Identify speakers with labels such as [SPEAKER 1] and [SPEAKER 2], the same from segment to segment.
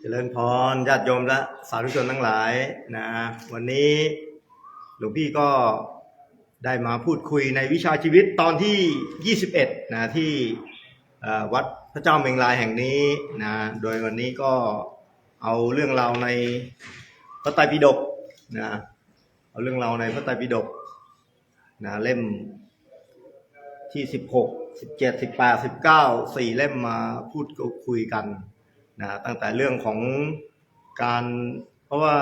[SPEAKER 1] เจริญพรญาติโยมและสาธุชนทั้งหลายนะวันนี้หลวงพี่ก็ได้มาพูดคุยในวิชาชีวิตตอนที่ 21นะที่วัดพระเจ้าเมงลายแห่งนี้นะโดยวันนี้ก็เอาเรื่องราวในพระไตรปิฎกนะเอาเรื่องราวในพระไตรปิฎกนะเล่มที่ 16 17 18 19สี่เล่มมาพูดคุยกัน นะตั้งแต่เรื่องของการเพราะว่า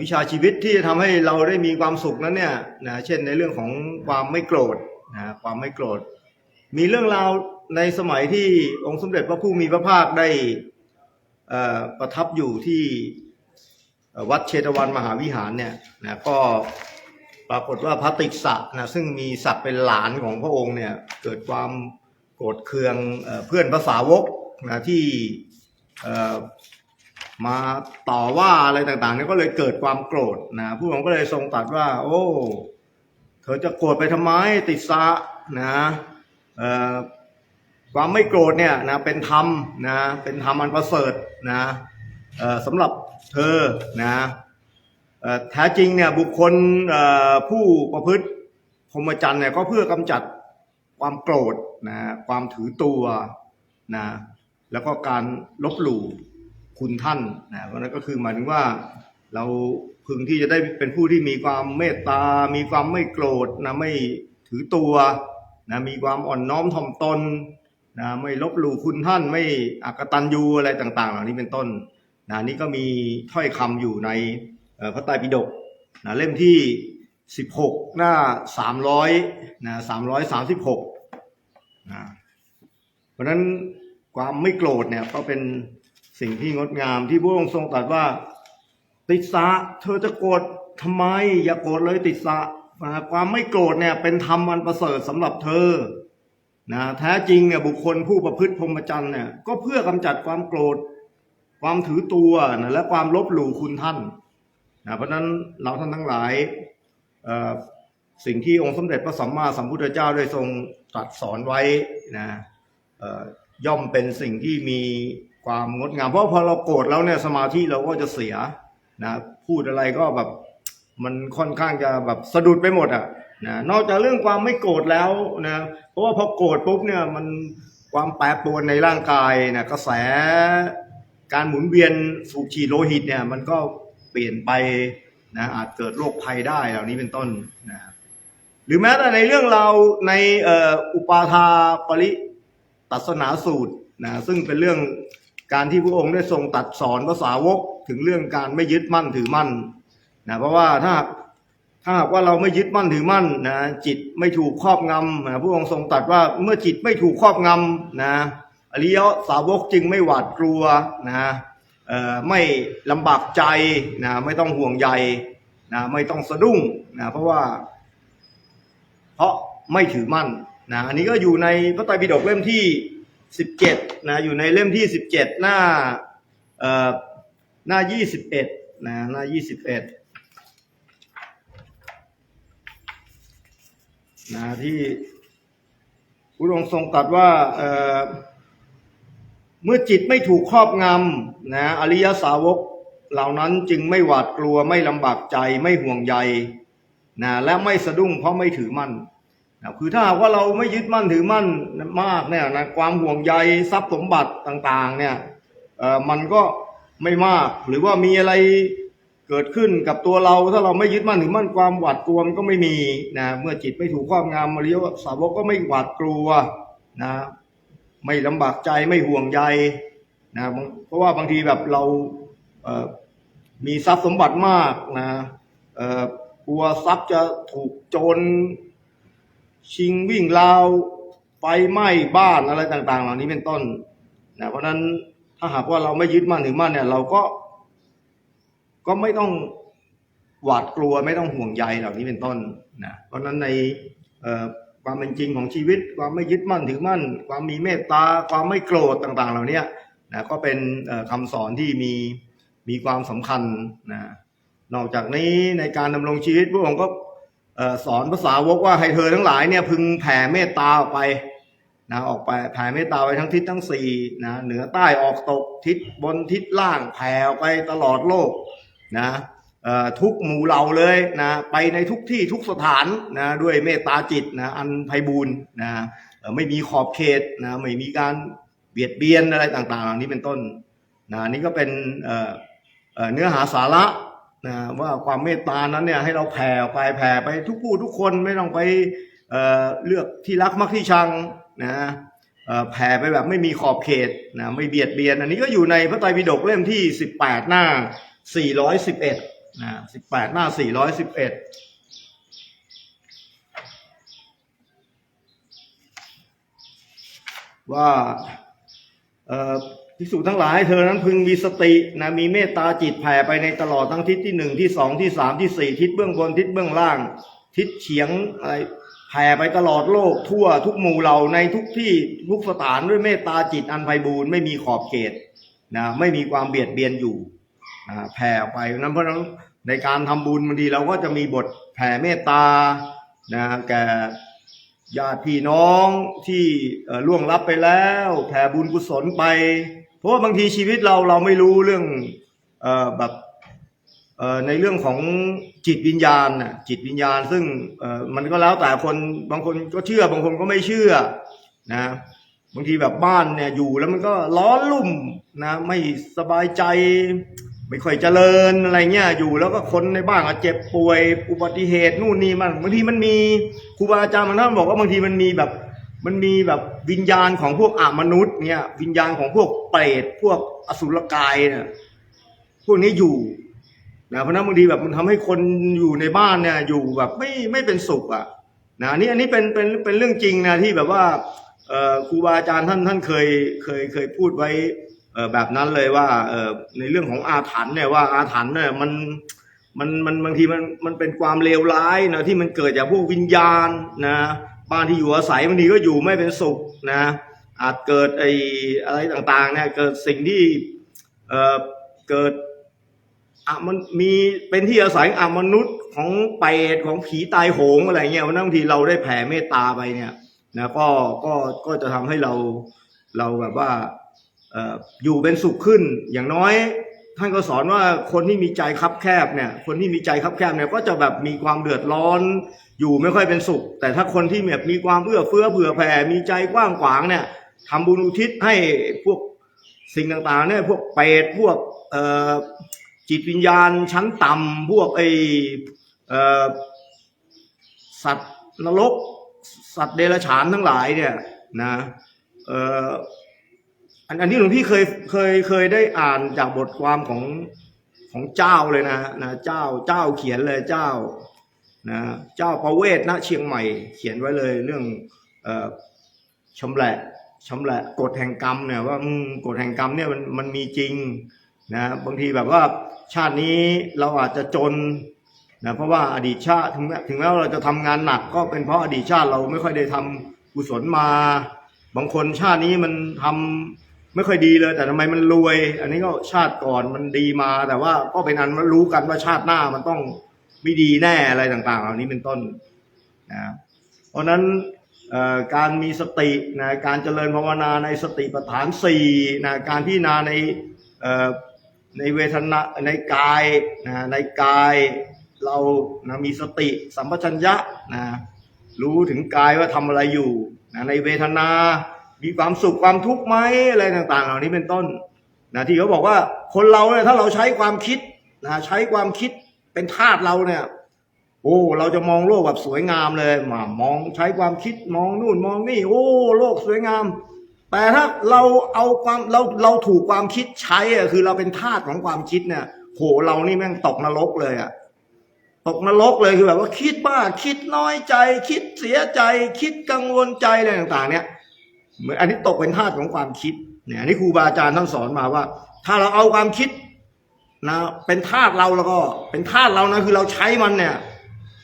[SPEAKER 1] วิชาชีวิตที่จะทำให้เราได้มีความสุขนั้นเนี่ยนะเช่นในเรื่องของความไม่โกรธนะความไม่โกรธ มีเรื่องราวในสมัยที่องค์สมเด็จพระผู้มีพระภาคได้ประทับอยู่ที่วัดเชตวันมหาวิหารเนี่ยนะก็ปรากฏว่าพระติสสะนะซึ่งมีศักดิ์เป็นหลานของพระองค์เนี่ยเกิดความโกรธเคืองเอเพื่อนภาษาวก นะที่มาต่อว่าอะไรต่างๆเนี่ยก็เลยเกิดความโกรธนะผู้องค์ก็เลยทรงตรัสว่า โอ้เธอจะโกรธไปทำไมติดสะนะความไม่โกรธเนี่ยนะเป็นธรรมนะเป็นธรรมอันประเสริฐนะสำหรับเธอนะแท้จริงเนี่ยบุคคลผู้ประพฤติพรหมจรรย์เนี่ยก็เพื่อกำจัดความโกรธนะความถือตัวนะ แล้วก็การลบหลู่คุณท่านนะเพราะนั้นก็คือหมายถึงว่าเราพึงที่จะได้เป็นผู้ที่มีความเมตตา มีความไม่โกรธนะไม่ถือตัวนะมีความอ่อนน้อมถ่อมตนนะไม่ลบหลู่คุณท่านไม่อักตันยูอะไรต่างๆ เหล่านี้เป็นต้นนะนี่ก็มีถ้อยคำอยู่ในพระไตรปิฎกนะเล่มที่ 16 หน้า 300นะ336นะเพราะฉะนั้น ความไม่โกรธเนี่ยก็เป็นสิ่งที่งดงามที่พระองค์ทรงตรัสว่า ติสะเธอจะโกรธทำไม อย่าโกรธเลยติสะนะความไม่โกรธเนี่ยเป็นธรรมอันประเสริฐสำหรับเธอนะแท้จริงเนี่ยบุคคลผู้ประพฤติพรหมจรรย์เนี่ยก็เพื่อกำจัดความโกรธ ความถือตัวนะและความลบหลู่คุณท่านนะเพราะฉะนั้นเราท่านทั้งหลายสิ่งที่องค์สมเด็จพระสัมมาสัมพุทธเจ้าได้ทรงตรัสสอนไว้นะ ย่อมเป็นสิ่งที่มีความงดงาม เพราะพอเราโกรธแล้วเนี่ยสมาธิเราก็จะเสียนะพูดอะไรก็แบบมันค่อนข้างจะแบบสะดุดไปหมดอะนะนอกจากเรื่องความไม่โกรธแล้วนะเพราะว่าพอโกรธปุ๊บเนี่ยมันความแปรปรวนในร่างกายนะกระแสการหมุนเวียนสูบฉีดโลหิตเนี่ยมันก็เปลี่ยนไปนะอาจเกิดโรคภัยได้เหล่านี้เป็นต้นนะหรือแม้แต่ในเรื่องเราในอ,อ,อุปาทาปริ ตัสนาสูตรนะซึ่งเป็นเรื่องการที่พระองค์ได้ทรงตัดสอนภาษาวกถึงเรื่องการไม่ยึดมั่นถือมั่นนะเพราะว่าถ้าถ้าหากว่าเราไม่ยึดมั่นถือมั่นนะจิตไม่ถูกครอบงำนะพระองค์ทรงตรัสว่าเมื่อจิตไม่ถูกครอบงำนะอริยสาวกจึงไม่หวาดกลัวนะไม่ลำบากใจนะไม่ต้องห่วงใยนะไม่ต้องสะดุ้งนะเพราะว่า เพราะไม่ถือมั่น นะอันนี้ก็อยู่ในพระไตรปิฎกเล่มที่สิบเจ็ดนะอยู่ในเล่มที่สิบเจ็ดหน้าเอ่อหน้ายี่สิบเอ็ดนะหน้ายี่สิบเอ็ดนะที่พระองค์ทรงตรัสว่าเอ่อเมื่อจิตไม่ถูกครอบงำนะอริยสาวกเหล่านั้นจึงไม่หวาดกลัวไม่ลำบากใจไม่ห่วงใยนะและไม่สะดุ้งเพราะไม่ถือมั่น คือถ้าว่าเราไม่ยึดมั่นถือมั่นมากเนี่ยนะความห่วงใยทรัพย์สมบัติต่างๆเนี่ยมันก็ไม่มากหรือว่ามีอะไรเกิดขึ้นกับตัวเราถ้าเราไม่ยึดมั่นถือมั่นความหวาดกลัวมันก็ไม่มีนะเมื่อจิตไม่ถูกครอบงำอริยวสาวกก็ไม่หวาดกลัวนะไม่ลำบากใจไม่ห่วงใยนะเพราะว่าบางทีแบบเราเออมีทรัพย์สมบัติมากนะเออกลัวทรัพย์จะถูกโจร ชิงวิ่งราวไฟไหม้บ้านอะไรต่าง ๆ เหล่านี้เป็นต้นนะเพราะนั้นถ้าหากว่าเราไม่ยึดมั่นถือมั่นเนี่ย เราก็ ก็ไม่ต้องหวาดกลัวไม่ต้องห่วงใยเหล่านี้เป็นต้นนะเพราะนั้นในความเป็นจริงของชีวิต ความไม่ยึดมั่นถือมั่น ความมีเมตตาความไม่โกรธต่างๆ เหล่านี้นะก็เป็นเอ่อคำสอนที่มีมีความสำคัญนะนอกจากนี้ในการดำรงชีวิตพระองค์ก็ สอนภาษาวกว่าให้เธอทั้งหลายเนี่ยพึงแผ่เมตตาออกไปนะออกไปแผ่เมตตาไปทั้งทิศทั้งสี่นะเหนือใต้ออกตกทิศบนทิศล่างแผ่ออกไปตลอดโลกนะทุกหมู่เหล่าเลยนะไปในทุกที่ทุกสถานนะด้วยเมตตาจิตนะอันไพบูรณ์นะไม่มีขอบเขตนะไม่มีการเบียดเบียนอะไรต่างๆเหล่านี้เป็นต้นนะนี่ก็เป็นเนื้อหาสาระ นะว่าความเมตตานั้นเนี่ยให้เราแผ่ไปแผ่ไปทุกผู้ทุกคนไม่ต้องไปเเลือกที่รักมักที่ชังนะแผ่ไปแบบไม่มีขอบเขตนะไม่เบียดเบียน อันนี้ก็อยู่ในพระไตรปิฎกเล่มที่ 18 หน้า 411นะ18 หน้า 411ว่า เอ่อพิสูจทั้งหลายเธอนั้นพึงมีสตินะมีเมตตาจิตแผ่ไปในตลอดทั้งทิศที่หนึ่งที่สองที่สามที่สี่ทิศเบื้องบนทิศเบื้องล่าง ทิศเฉียงอะไรแผ่ไปตลอดโลกทั่วทุกหมู่เหล่าในทุกที่ทุกสถานด้วยเมตตาจิตอันไพบูรณ์ไม่มีขอบเขตนะไม่มีความเบียดเบียนอยู่แผ่ไปนั้นเพราะนั้นในการทำบุญบางทีเราก็จะมีบทแผ่เมตตานะแก่ญาติพี่น้องที่ล่วงลับไปแล้ว แผ่บุญกุศลไป เพราะว่าบางทีชีวิตเราเราไม่รู้เรื่องเอ่อแบบเอ่อในเรื่องของจิตวิญญาณน่ะจิตวิญญาณ ซึ่งเอ่อมันก็แล้วแต่คนบางคนก็เชื่อบางคนก็ไม่เชื่อนะบางทีแบบบ้านเนี่ยอยู่แล้วมันก็ร้อนลุ่มนะไม่สบายใจไม่ค่อยเจริญอะไรเงี้ยอยู่แล้วก็คนในบ้านก็เจ็บป่วยอุบัติเหตุนู่นนี่มันบางทีมันมีครูบาอาจารย์บางท่านบอกว่าบางทีมันมีแบบ มันมีแบบวิญญาณของพวกอามนุษย์เนี่ย วิญญาณของพวกเปรตพวกอสุรกายเนี่ยพวกนี้อยู่นะเพราะนั้นบางทีแบบมันทำให้คนอยู่ในบ้านเนี่ย อยู่แบบไม่ไม่เป็นสุขอะนะนี่อันนี้เป็นเป็นเป็นเรื่องจริงนะที่แบบว่าครูบาอาจารย์ท่านท่านเคยเคยเคยพูดไว้แบบนั้นเลยว่าในเรื่องของอาถรรพ์เนี่ยว่าอาถรรพ์เนี่ยมันมันมันบางทีมันมันเป็นความเลวร้ายนะที่มันเกิดจากพวกวิญญาณนะ บ้านที่อยู่อาศัยบางทีก็อยู่ไม่เป็นสุขนะอาจเกิดไอ้อะไรต่างๆเนี่ยเกิดสิ่งที่เอ่อเกิดอะมันมีเป็นที่อาศัยอามนุษย์ของเปรตของผีตายโหงอะไรเงี้ยวันนั้นบางทีเราได้แผ่เมตตาไปเนี่ยนะก็ก็ก็จะทำให้เราเราแบบว่าเอ่ออยู่เป็นสุขขึ้นอย่างน้อยท่านก็สอนว่าคนที่มีใจคับแคบเนี่ยคนที่มีใจคับแคบเนี่ยก็จะแบบมีความเดือดร้อน อยู่ไม่ค่อยเป็นสุข แต่ถ้าคนที่แบบมีความเอื้อเฟื้อเผื่อแผ่มีใจกว้างขวางเนี่ยทำบุญอุทิศให้พวกสิ่งต่างๆเนี่ยพวกเปรตพวกเอจิตวิญญาณชั้นต่ำพวกไอสัตว์นรกสัตว์เดรัจฉานทั้งหลายเนี่ยนะเอ่ออันอันนี้หลวงพี่เคยเคยเคยได้อ่านจากบทความของของเจ้าเลยนะนะเจ้าเจ้าเขียนเลยเจ้า นะเจ้าประเวศณเชียงใหม่ เขียนไว้เลยเรื่องออชำแหละชำแหละกฎแห่งกรรมเนี่ยว่ากฎแห่งกรรมเนี่ยมันมันมีจริงนะบางทีแบบว่าชาตินี้เราอาจจะจนนะเพราะว่าอดีตชาติถึงแม้ถึงแม้ว่าเราจะทำงานหนักก็เป็นเพราะอดีตชาติเราไม่ค่อยได้ทำกุศลมา บางคนชาตินี้มันทำไม่ค่อยดีเลย แต่ทำไมมันรวย อันนี้ก็ชาติก่อนมันดีมา แต่ว่าก็เป็นอันรู้กันว่าชาติหน้ามันต้อง ไม่ดีแน่อะไรต่างๆ เหล่านี้เป็นต้นนะเพราะนั้นการมีสตินะการเจริญภาวนาในสติปัฏฐานสี่นะการพิจารณาในในเวทนาในกายนะในกายเรานะมีสติสัมปชัญญะนะรู้ถึงกายว่าทำอะไรอยู่นะในเวทนามีความสุขความทุกข์ไหมอะไรต่าง ๆ เหล่านี้เป็นต้นนะที่เขาบอกว่าคนเราเนี่ยถ้าเราใช้ความคิดนะใช้ความคิด เป็นธาตุเราเนี่ย โอ้ เราจะมองโลกแบบสวยงามเลยมามองใช้ความคิดมองนู่นมองนี่ โอ้ โลกสวยงาม แต่ถ้าเราเอาความเราเราถูกความคิดใช้อะคือเราเป็นทาสของความคิดเนี่ยโหเรานี่แม่งตกนรกเลยอะตกนรกเลยคือแบบว่าคิดบ้าคิดน้อยใจ คิดเสียใจ คิดกังวลใจอะไรต่าง ๆ เนี่ยเหมือนอันนี้ตกเป็นทาสของความคิดเนี่ยนนี้ครูบาอาจารย์ท่านสอนมาว่า ถ้าเราเอาความคิด นะเป็นทาสเราแล้วก็ เป็นทาสเรานะคือเราใช้มันเนี่ย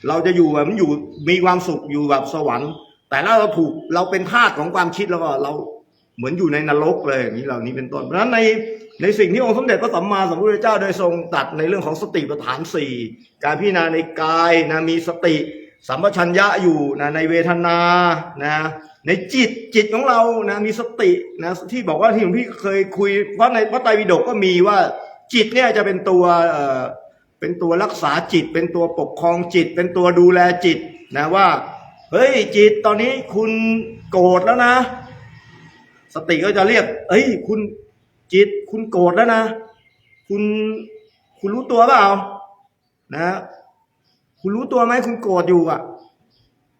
[SPEAKER 1] เราจะอยู่แบบมันอยู่มีความสุขอยู่แบบสวรรค์ แต่ถ้าเราถูกเราเป็นทาสของความคิดแล้วก็เราเหมือนอยู่ในนรกเลยอย่างนี้เหล่านี้เป็นต้นเพราะฉะนั้นในในสิ่งที่องค์สมเด็จพระสัมมาสัมพุทธเจ้าได้ทรงตัดในเรื่องของสติปัฏฐานสี่การพิจารณาในกายนะมีสติ สัมปชัญญะอยู่นะในเวทนานะในจิตจิตของเรานะมีสตินะที่บอกว่าที่หลวงพี่เคยคุยเพราะในพระไตรปิฎกก็มีว่า จิตเนี่ยจะเป็นตัวเอ่อเป็นตัวรักษาจิต เป็นตัวปกครองจิต เป็นตัวดูแลจิตนะว่าเฮ้ยจิตตอนนี้คุณโกรธแล้วนะ สติก็จะเรียก เอ้ย คุณจิตคุณโกรธแล้วนะ คุณคุณรู้ตัวเปล่านะ คุณรู้ตัวไหมคุณโกรธอยู่อะ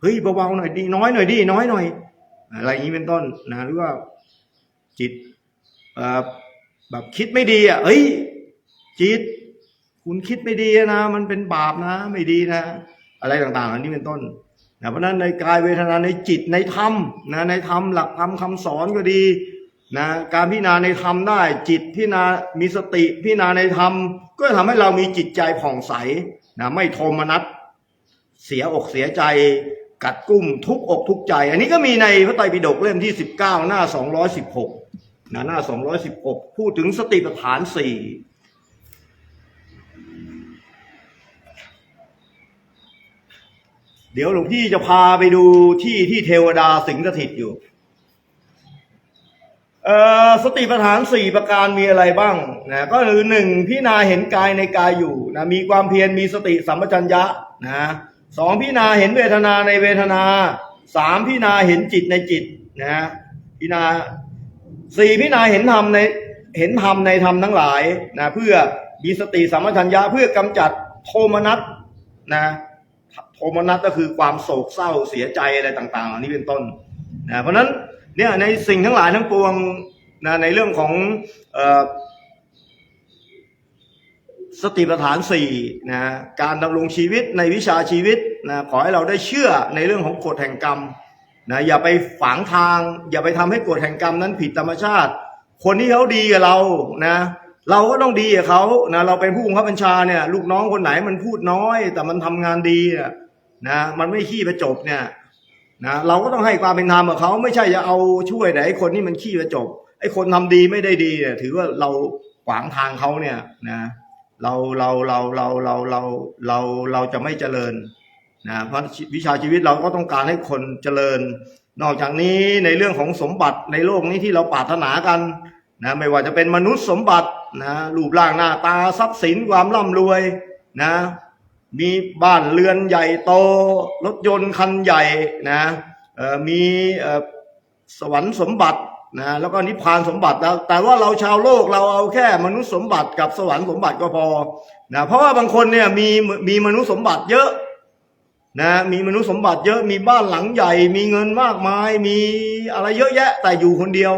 [SPEAKER 1] เฮ้ยเบาๆหน่อยดีน้อยหน่อยดีน้อยหน่อย อะไรอย่างนี้เป็นต้นนะหรือว่าจิตแบบคิดไม่ดีอะเฮ้ย จิต คุณคิดไม่ดีนะ มันเป็นบาปนะ ไม่ดีนะ อะไรต่างๆอันนี้เป็นต้นนะเพราะนั้นในกายเวทนาในจิตในธรรมนะในธรรมหลักธรรมคำสอนก็ดีนะการพิจารณาในธรรมได้จิตพิจารณามีสติพิจารณาในธรรม ก็จะทำให้เรามีจิตใจผ่องใสนะไม่โทมนัสเสียอกเสียใจ กัดกุ้มทุกอกทุกใจ อันนี้ก็มีในพระไตรปิฎกเล่มที่ 19 หน้า 216นะหน้า 216 พูดถึงสติปัฏฐานสี่ เดี๋ยวหลวงพี่จะพาไปดูที่ที่เทวดาสิงสถิตอยู่ เอ่อสติปัฏฐานสี่ประการมีอะไรบ้างนะก็คือหนึ่งพิจารณาเห็นกายในกายอยู่นะมีความเพียรมีสติสัมปชัญญะนะสองพิจารณาเห็นเวทนาในเวทนาสามพิจารณาเห็นจิตในจิตนะพิจารณาสี่พิจารณาเห็นธรรมในเห็นธรรมในธรรมทั้งหลายนะเพื่อมีสติสัมปชัญญะเพื่อกำจัดโทมนัสนะ โทมนัสก็คือความโศกเศร้าเสียใจอะไรต่างๆเหล่านี้เป็นต้นนะเพราะฉะนั้นเนี่ยในสิ่งทั้งหลายทั้งปวงนะในเรื่องของออสติปัฏฐานสี่นะการดำรงชีวิตในวิชาชีวิตนะขอให้เราได้เชื่อในเรื่องของกฎแห่งกรรมนะอย่าไปฝังทาง อย่าไปทำให้กฎแห่งกรรมนั้นผิดธรรมชาติ คนที่เขาดีกับเรานะเราก็ต้องดีกับเขานะเราเป็นผู้บังคับบัญชาเนี่ยลูกน้องคนไหนมันพูดน้อย แต่มันทำงานดีเนี่ย นะมันไม่ขี้ประจบเนี่ยนะเราก็ต้องให้ความเป็นธรรมกับเขาไม่ใช่จะเอาช่วยแต่ไอ้คนที่มันขี้ประจบไอ้คนทำดีไม่ได้ดีเนี่ยถือว่าเราขวางทางเขาเนี่ยนะเราเราเราเราเราเราเราเราจะไม่เจริญนะเพราะวิชาชีวิตเราก็ต้องการให้คนเจริญ นอกจากนี้ในเรื่องของสมบัติในโลกนี้ที่เราปรารถนากันนะไม่ว่าจะเป็นมนุษย์สมบัตินะรูปร่างหน้าตาทรัพย์สินความร่ำรวยนะ มีบ้านเรือนใหญ่โต รถยนต์คันใหญ่นะมีสวรรค์สมบัตินะแล้วก็นิพพานสมบัติแล้ว แต่ว่าเราชาวโลกเราเอาแค่มนุษย์สมบัติกับสวรรค์สมบัติก็พอนะเพราะว่าบางคนเนี่ยมีมีมนุษย์สมบัติเยอะนะมีมนุษย์สมบัติเยอะมีบ้านหลังใหญ่ มีเงินมากมาย มีอะไรเยอะแยะ แต่อยู่คนเดียว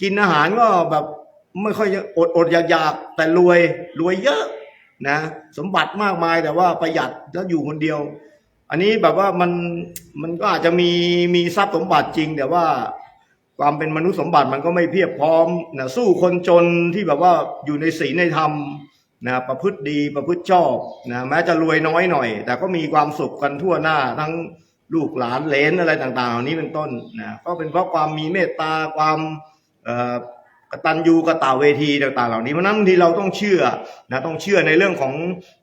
[SPEAKER 1] กินอาหารก็แบบไม่ค่อยอดอดอยากอยากแต่รวยรวยเยอะ นะสมบัติมากมายแต่ว่าประหยัดแล้วอยู่คนเดียว อันนี้แบบว่ามันมันก็อาจจะมีมีทรัพย์สมบัติจริง แต่ว่าความเป็นมนุษย์สมบัติมันก็ไม่เพียบพร้อมนะสู้คนจนที่แบบว่าอยู่ในศีลในธรรมนะประพฤติดีประพฤติชอบนะแม้จะรวยน้อยหน่อย แต่ก็มีความสุขกันทั่วหน้า ทั้งลูกหลานเลนอะไรต่างๆเหล่านี้เป็นต้นนะก็เป็นเพราะความมีเมตตาความเอ่อ กตัญญูกตาเวทีต่างๆ เหล่านี้เพราะนั้นบางทีเราต้องเชื่อนะต้องเชื่อในเรื่องของ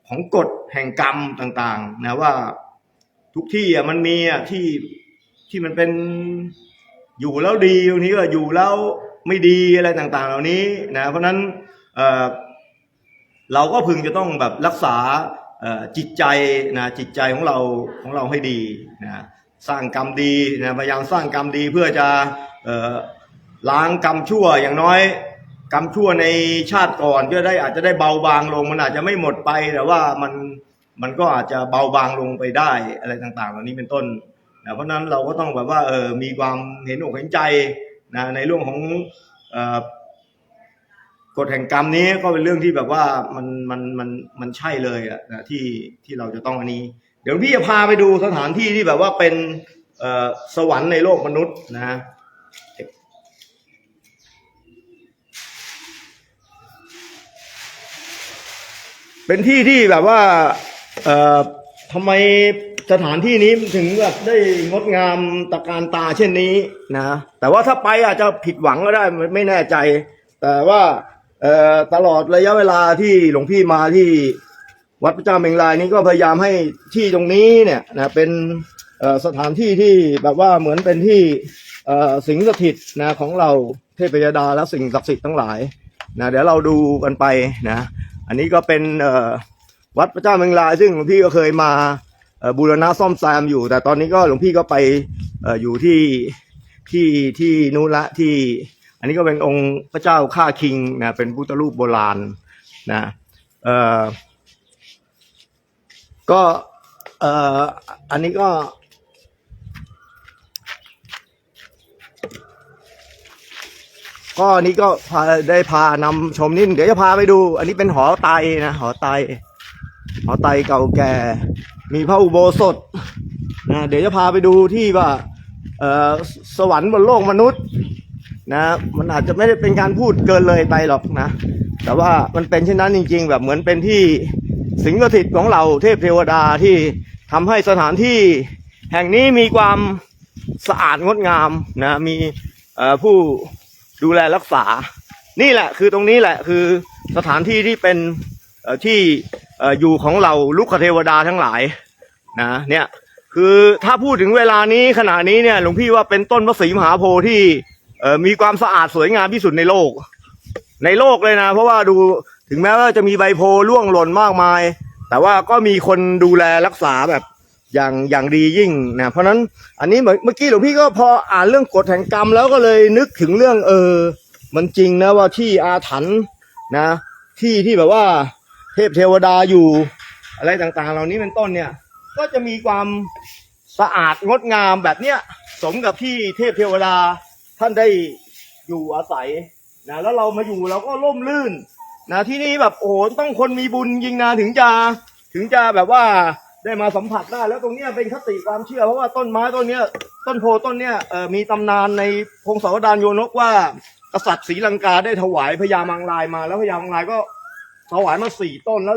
[SPEAKER 1] ของกฎแห่งกรรมต่างๆนะว่าทุกที่อะมันมีอะที่ที่มันเป็นอยู่แล้วดีบางทีก็อยู่แล้วไม่ดีอะไรต่างๆ เหล่านี้นะเพราะนั้นเออเราก็พึงจะต้องแบบรักษาจิตใจนะจิตใจของเราของเราให้ดีนะสร้างกรรมดีนะพยายามสร้างกรรมดีเพื่อจะเออ ล้างกรรมชั่วอย่างน้อย กรรมชั่วในชาติก่อนก็ได้อาจจะได้เบาบางลง มันอาจจะไม่หมดไปแต่ว่ามันมันก็อาจจะเบาบางลงไปได้อะไรต่างๆ เหล่านี้เป็นต้นนะเพราะนั้นเราก็ต้องแบบว่าเออมีความเห็นอกเห็นใจนะในเรื่องของออกฎแห่งกรรมนี้ก็เป็นเรื่องที่แบบว่ามันมันมันมันใช่เลยอะนะที่ที่เราจะต้องอันนี้ เดี๋ยวพี่จะพาไปดูสถานที่ที่แบบว่าเป็นสวรรค์ในโลกมนุษย์นะ เป็นที่ที่แบบว่า เอ่อทำไมสถานที่นี้ถึงแบบได้งดงามตะการตาเช่นนี้นะแต่ว่าถ้าไปอาจจะผิดหวังก็ได้ไม่ไม่แน่ใจ แต่ว่าเอ่อตลอดระยะเวลาที่หลวงพี่มาที่วัดพระเจ้าเมงรายนี้ก็พยายามให้ที่ตรงนี้เนี่ยนะเป็นสถานที่ที่แบบว่าเหมือนเป็นที่เอ่อสิงสถิตนะของเราเทพยดาและสิ่งศักดิ์สิทธิ์ทั้งหลายนะเดี๋ยวเราดูกันไปนะ อันนี้ก็เป็นวัดพระเจ้าเมืองรายซึ่งหลวงพี่ก็เคยมาบูรณะซ่อมแซมอยู่ แต่ตอนนี้ก็หลวงพี่ก็ไปออยู่ที่ที่ที่นู้นละที่ อันนี้ก็เป็นองค์พระเจ้าข้าคิงนะเป็นพุทธรูปโบราณนะเออก็เอออันนี้ก็ ก็อันนี้ก็พาได้พานำชมนิดเดี๋ยวจะพาไปดู อันนี้เป็นหอไตนะหอไตหอไตเก่าแก่ มีพระอุโบสถนะเดี๋ยวจะพาไปดูที่ว่าเออสวรรค์บนโลกมนุษย์นะมันอาจจะไม่ได้เป็นการพูดเกินเลยไปหรอกนะ แต่ว่ามันเป็นเช่นนั้นจริง ๆ แบบเหมือนเป็นที่สิงสถิตของเราเทพเทวดาที่ทำให้สถานที่แห่งนี้มีความสะอาดงดงามนะมีผู้ ดูแลรักษา นี่แหละ คือตรงนี้แหละคือสถานที่ที่เป็นที่อยู่ของเราลุกเทวดาทั้งหลายนะเนี่ยคือถ้าพูดถึงเวลานี้ขณะนี้เนี่ยหลวงพี่ว่าเป็นต้นพระศรีมหาโพธิ์ที่มีความสะอาดสวยงามที่สุดในโลก ในโลกเลยนะ เพราะว่าดูถึงแม้ว่าจะมีใบโพธิ์ร่วงหล่นมากมาย แต่ว่าก็มีคนดูแลรักษาแบบ อย่างอย่างดียิ่งนะเพราะนั้นอันนี้เมื่อกี้หลวงพี่ก็พออ่านเรื่องกฎแห่งกรรมแล้วก็เลยนึกถึงเรื่องเออ มันจริงนะว่าที่อาถรรพ์นะ ที่ที่แบบว่าเทพเทวดาอยู่อะไรต่างๆ เหล่านี้เป็นต้นเนี่ย ก็จะมีความสะอาดงดงามแบบเนี้ยสมกับที่เทพเทวดาท่านได้อยู่อาศัยนะแล้วเรามาอยู่เราก็ร่มรื่นนะที่นี่แบบโอ้ต้องคนมีบุญจริงนะถึงจะถึงจะแบบว่า ได้มาสัมผัสได้ แล้วตรงเนี้ยเป็นคติความเชื่อ เพราะว่าต้นไม้ต้นเนี้ยต้นโพต้นเนี้ยเอ่อมีตำนานในพงศาวดารโยนกว่า กษัตริย์ศรีลังกาได้ถวายพญามังรายมา แล้วพญามังรายก็ถวายมาสี่ต้นแล้ว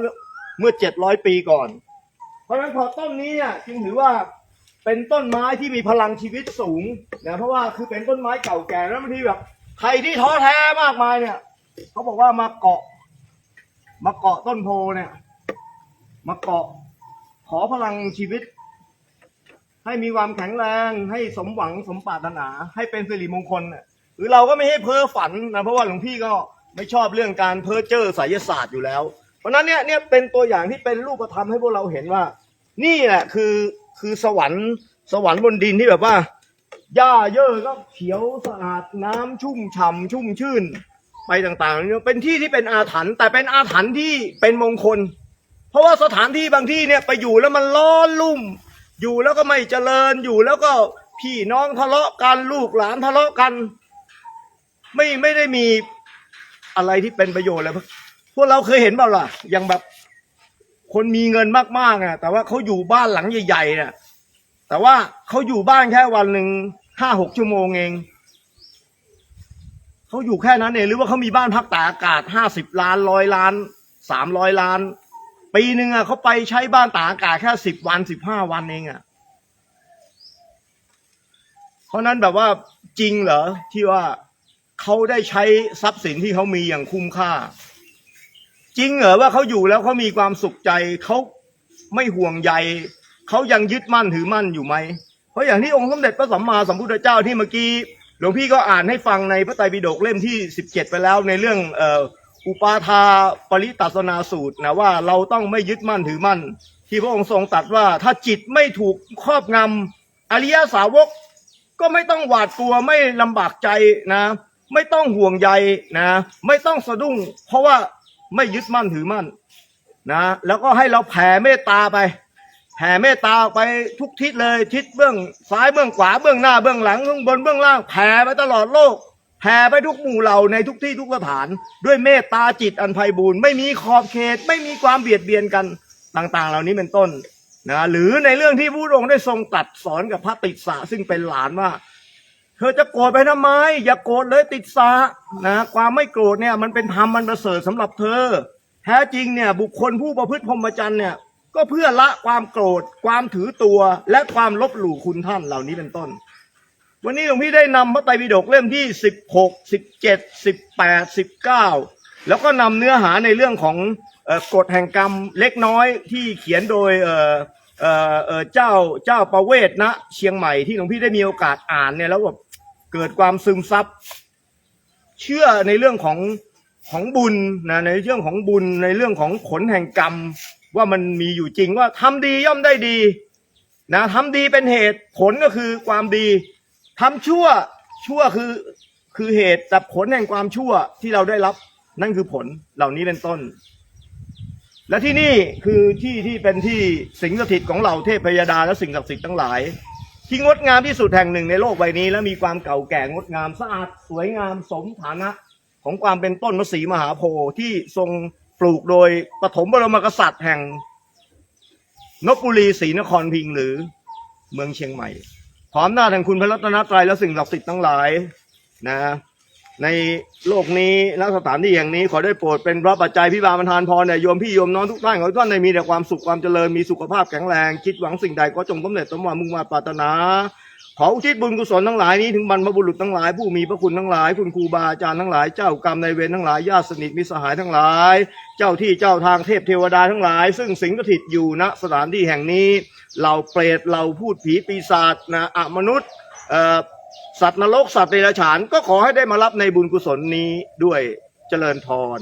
[SPEAKER 1] เมื่อเจ็ดร้อยปีก่อน เพราะฉะนั้นพอต้นนี้เนี่ยจึงถือว่าเป็นต้นไม้ที่มีพลังชีวิตสูงนะเพราะว่าคือเป็นต้นไม้เก่าแก่แล้วบางทีแบบใครที่ท้อแท้มากมายเนี่ยเขาบอกว่ามาเกาะ มาเกาะต้นโพเนี่ย มาเกาะ ขอพลังชีวิต ให้มีความแข็งแรง ให้สมหวังสมปรารถนา ให้เป็นสิริมงคลน่ะหรือเราก็ไม่ให้เพ้อฝันนะเพราะว่าหลวงพี่ก็ไม่ชอบเรื่องการเพ้อเจ้อไสยศาสตร์อยู่แล้ว เพราะนั้นเนี่ยเนี่ยเป็นตัวอย่างที่เป็นรูปธรรมให้พวกเราเห็นว่า นี่แหละคือคือสวรรค์ สวรรค์บนดินที่แบบว่าหญ้าเยอะก็เขียวสะอาดน้ำชุ่มฉ่ำชุ่มชื่น ไปต่างๆเนี่ยเป็นที่ที่เป็นอาถรรพ์แต่เป็นอาถรรพ์ที่เป็นมงคล ราะว่าสถานที่บางที่เนี่ยไปอยู่แล้วมันร้อนลุ่ม อยู่แล้วก็ไม่เจริญอยู่แล้วก็พี่น้องทะเลาะกันลูกหลานทะเลาะกัน ไม่ไม่ได้มีอะไรที่เป็นประโยชน์เลยพวกเราเคยเห็นเปล่าล่ะอย่างแบบ คนมีเงินมากๆอะ แต่ว่าเขาอยู่บ้านหลังใหญ่ๆเนี่ยแต่ว่าเขาอยู่บ้านแค่วันหนึ่งห้าหกชั่วโมงเองเขาอยู่แค่นั้นเองหรือว่าเขามีบ้านพักตากอากาศห้าสิบล้านร้อยล้านสามร้อยล้าน ปีหนึ่งอะเขาไปใช้บ้านตากอากาศแค่สิบวันสิบห้าวันเองอะ เพราะนั้นแบบว่าจริงเหรอที่ว่าเขาได้ใช้ทรัพย์สินที่เขามีอย่างคุ้มค่า จริงเหรอว่าเขาอยู่แล้วเขามีความสุขใจเขาไม่ห่วงใยเขายังยึดมั่นถือมั่นอยู่ไหมเพราะอย่างที่องค์สมเด็จพระสัมมาสัมพุทธเจ้าที่เมื่อกี้หลวงพี่ก็อ่านให้ฟังในพระไตรปิฎกเล่มที่สิบเจ็ดไปแล้วในเรื่องเอ่อ อุปาทาปริตัสนาสูตรนะว่าเราต้องไม่ยึดมั่นถือมั่น ที่พระองค์ทรงตรัสว่าถ้าจิตไม่ถูกครอบงำอริยสาวกก็ไม่ต้องหวาดกลัวไม่ลำบากใจนะ ไม่ต้องห่วงใยนะ ไม่ต้องสะดุ้ง เพราะว่าไม่ยึดมั่นถือมั่นนะ แล้วก็ให้เราแผ่เมตตาไป แผ่เมตตาไปทุกทิศเลยทิศเบื้องซ้ายเบื้องขวาเบื้องหน้าเบื้องหลังเบื้องบนเบื้องล่างแผ่ไปตลอดโลก แผ่ไปทุกหมู่เหล่าในทุกที่ทุกสถาน ด้วยเมตตาจิตอันไพบูรณ์ไม่มีขอบเขตไม่มีความเบียดเบียนกันต่างๆ เหล่านี้เป็นต้นนะหรือในเรื่องที่พระองค์ได้ทรงตัดสอนกับพระติสสะซึ่งเป็นหลานว่า เธอจะโกรธไปทำไม อย่าโกรธเลยติดสานะความไม่โกรธเนี่ยมันเป็นธรรมมันประเสริฐสำหรับเธอ แท้จริงเนี่ยบุคคลผู้ประพฤติพรหมจรรย์เนี่ยก็เพื่อละความโกรธ ความถือตัวและความลบหลู่คุณท่านเหล่านี้เป็นต้น วันนี้หลวงพี่ได้นำพระไตรปิฎกเล่มที่สิบหกสิบเจ็ดสิบแปดสิบเก้าแล้วก็นำเนื้อหาในเรื่องของเอ่อกฎแห่งกรรมเล็กน้อยที่เขียนโดยเอ่อเอ่อเอ่อเจ้าเจ้าประเวศนะเชียงใหม่ที่หลวงพี่ได้มีโอกาสอ่านเนี่ยแล้วแบบเกิดความซึมซับเชื่อในเรื่องของของบุญนะในเรื่องของบุญในเรื่องของผลแห่งกรรม ว่ามันมีอยู่จริงว่าทำดีย่อมได้ดีนะทำดีเป็นเหตุผลก็คือความดี ทำชั่วชั่วคือคือเหตุแต่ผลแห่งความชั่วที่เราได้รับนั่นคือผลเหล่านี้เป็นต้น และที่นี่คือที่ที่เป็นที่สิงสถิตของเหล่าเทพพยดาและสิ่งศักดิ์สิทธิ์ทั้งหลาย ที่งดงามที่สุดแห่งหนึ่งในโลกใบนี้ และมีความเก่าแก่งดงามสะอาดสวยงามสมฐานะของความเป็นต้นมสีมหาโพธิ์ที่ทรงปลูกโดยปฐมบรมกษัตริย์แห่งนบุรีศรีนครพิงหรือเมืองเชียงใหม่ พร้อมหน้าจแห่งคุณพระรัตนตรัยและสิ่งศักดิ์สิทธิ์ทั้งหลายนะ ในโลกนี้และสถานที่อย่างนี้ขอได้โปรดเป็นพระปัจจัยพิบาลประทานพรแด่โยมพี่โยมน้องทุกท่านขอทุกท่านในมีแต่ความสุขความเจริญมีสุขภาพแข็งแรง คิดหวังสิ่งใดก็จงสำเร็จสมหวังมุ่งมาปรารถนา ขออุทิศบุญกุศลทั้งหลายนี้ถึงบรรพบุรุษทั้งหลายผู้มีพระคุณทั้งหลาย คุณครูบาอาจารย์ทั้งหลายเจ้ากรรมนายเวรทั้งหลายญาติสนิทมิสหายทั้งหลาย เจ้าที่เจ้าทางเทพเทวดาทั้งหลาย ซึ่งสิงสถิตอยู่ณสถานที่แห่งนี้เหล่าเปรตเหล่าพูดผีปีศาจนะอมนุษย์สัตว์นรกสัตว์เดรัจฉานก็ขอให้ได้มารับในบุญกุศลนี้ด้วยเจริญพร